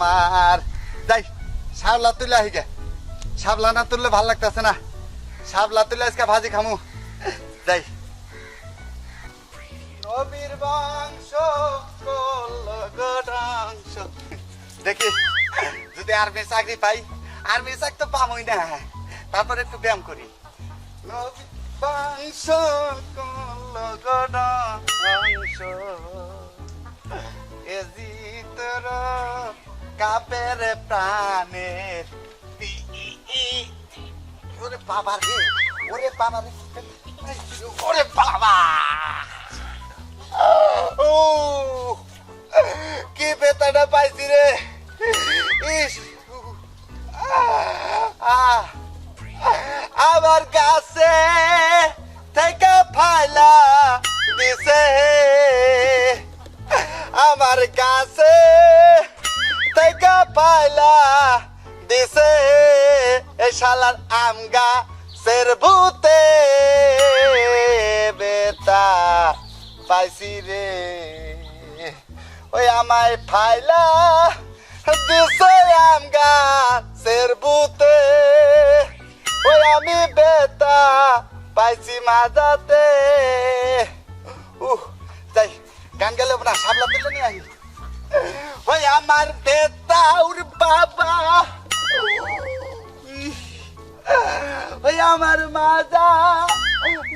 আমার যাই শাবলা তুলে আহি গে শাবলা না তুললে ভালো লাগতেছে না। শাবলা তুলে আজকে ভাজি খামু। যাই। নবীর বংশ দেখি যদি আর্মি চাকরি পাই। আর্মি চাকরি তো পামই না। তারপর একটু ব্যায়াম করি। বংশ কলগডাংশ এজি তোর কাপের ই- ওরে বাবা রে, ওরে বাবা রে, ওরে বাবা। ও, কি বেতাটা পাইছি রে। ইস। আমার কাছে থেকে ফাইলা দিছে। আমার কাছে পাইলা দিছে এ শালার আম গাছের ভূতে। বেতা পাইছি রে। ওই আমায় ফাইলা দিছে আম গাছের ভূতে। ওই আমি বেতা পাইছি মাজাতে। উহ, যাই, গান গেলে না সাবলা আহি। ওই আমার বেতাউর বাবা। ওই আমার মাজা।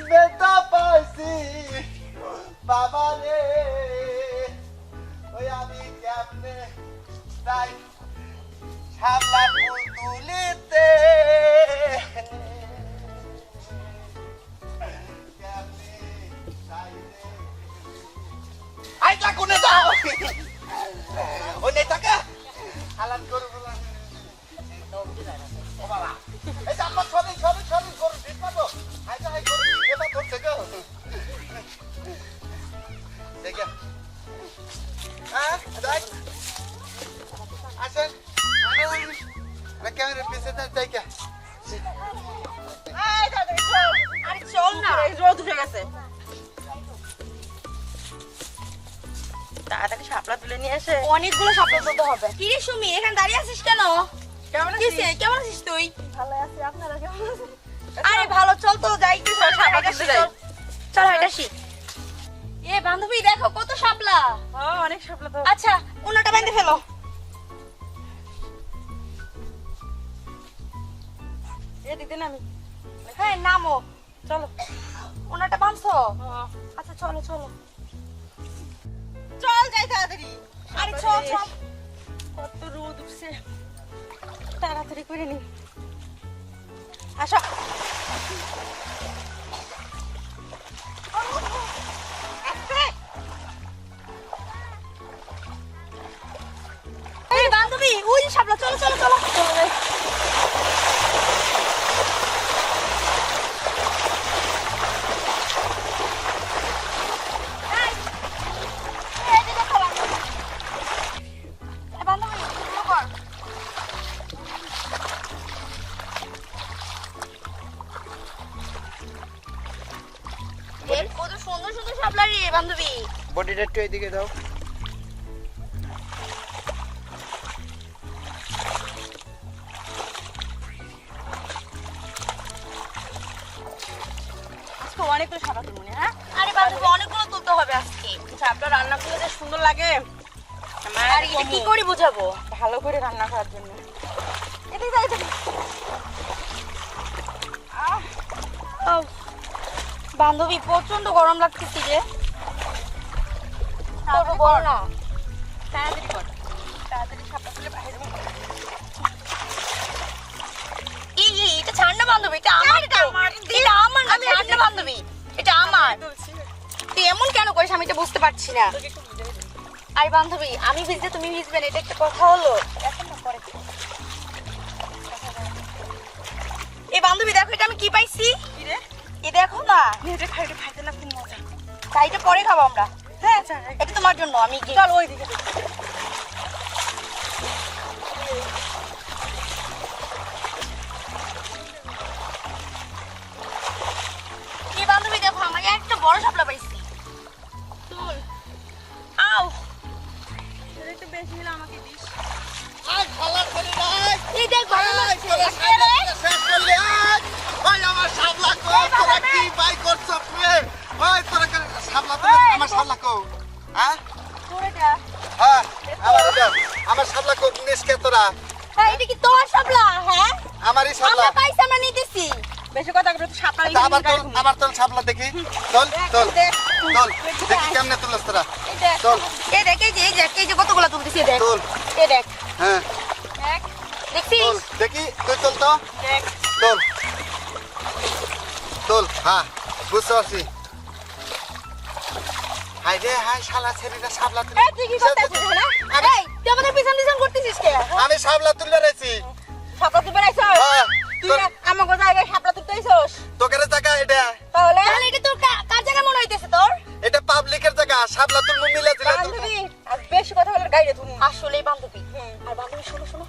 বেতা পাইছি। বাবা রে, ওই আমি কেমনে তাই সাবলা ফুল তুলিতে কেমনে তাই রে? আই কোনে যাও? ও নেতাকে হালান বলা ও বাবা এই জাম্মা ছবি ছবি ছবি করু ঠিক পাবো আই তো আই করু এবার ধরছে গো দেখে হ্যাঁ দেখ আসেন ক্যামেরা পিছে দেখ। আরে চল না রোদ উঠে গেছে তাড়াতাড়ি শাপলা তুলে নিয়ে এসে। অনেকগুলো শাপলা তুলতে হবে। কি রে সুমি এখানে দাঁড়িয়ে আছিস কেন? কেমন কিসে কেমন আছিস তুই? ভালো আছি আপনারা কেমন আছেন? আরে ভালো চল তো যাই। চল, শাপলা হাঁটাশি তুলতে যাই। চল। চল হাঁটাশি এ বান্ধবী দেখো কত শাপলা। হ্যাঁ অনেক শাপলা তো। আচ্ছা উনাটা বেঁধে ফেলো। এদিক দিন আমি হ্যাঁ নামো। চলো। উনাটা বাঁধছো? হ্যাঁ। আচ্ছা চলো চলো। আরে চল চল কত রোদ উঠছে। তাড়াতাড়ি করে নি। আসো। ওই সাবলা চলো চলো চলো। বান্ধবী। বডিটা একটু এদিকে দাও। অনেকগুলো শাপলা তুলবো হ্যাঁ আরে বান্ধবী অনেকগুলো তুলতে হবে আজকে। শাপলা রান্না করলে যে সুন্দর লাগে আমার আর এটা কি করে বুঝাবো? ভালো করে রান্না করার জন্য। এদিকে যাই তুমি বান্ধবী প্রচণ্ড গরম লাগতেছি রে। করব বল না। তাড়াতাড়ি কর। তাড়াতাড়ি শাপলা তুলে বাইরে যাব। এই এই, এটা ছাড় না বান্ধবী এটা আমার। এটা আমার। না ছাড় না বান্ধবী এটা আমার। তুই এমন কেন করিস আমি এটা বুঝতে পারছি না। আরে বান্ধবী আমি ভিজতে তুমি ভিজবে না এটা একটা কথা হলো। এখন না পরে এই বান্ধবী দেখো এটা আমি কি পাইছি? কি রে? এ দেখো না। নিজে খাইতে খাইতে না খুব মজা। তাইটা পরে খাব আমরা। হ্যাঁ আচ্ছা, এটা তোমার জন্য আমি চল ওই দিকে বান্ধবী দেখো আমি একটা বড় পাইছি। আও। বেশি হলে আমাকে দিস। ছেলে নাই এই দেখ ভালো লাগছে। শেষ করলি, আমার শাবলা কো, এই তোরা কি বাই করছ? হ্যাঁ? হ্যাঁ, আমার এটা, আমার নিস কে তোরা? হ্যাঁ এটা কি তোর সাবলা হ্যাঁ আমারই শাবলা। আমরা পাইছি আমরা নিতেছি বেশি কথা করে তো সাপড়া তা আবার তোল, আবার তোল দেখি। তোল, তোল, দেখ দেখি কেমনে তুলস তোরা। এই এই দেখ এই যে এই দেখ এই যে কতগুলা তুলতেছি দেখ তোল। এই দেখ হ্যাঁ, দেখ দেখছিস দেখি, তুই তোল তো। দেখ তোল। তোল, হ্যাঁ, বুঝতে পারছি। রে, শালা ছেলেটা শাবলা তুলে- এই তুই কি করতেছিস হ্যাঁ এই তুই আমাদের পিছন পিছন করতেছিস কে? আমি শাবলা তুলে রয়েছি সাপড়া তুলতে আইছস তুই তোর- না আমাকে জায়গায় তুলতে আইছস তোকের জায়গা এটা? তাহলে? তাহলে এটা তোর কার জায়গা মনে হইতেছে তোর? এটা পাবলিকের জায়গা শাবলা তুলবো মিলে দিলে বান্ধবী আর বেশি কথা বলে গাইরে তুমি আসলেই বান্ধবী। আর বান্ধবী শোনো শোনো।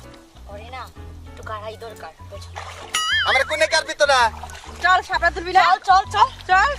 ওরে না একটু গাড়াই দরকার বুঝছ? আমার কোনে কার ভিতরা? চল সাপড়া তুলবি না। চল চল চল। চল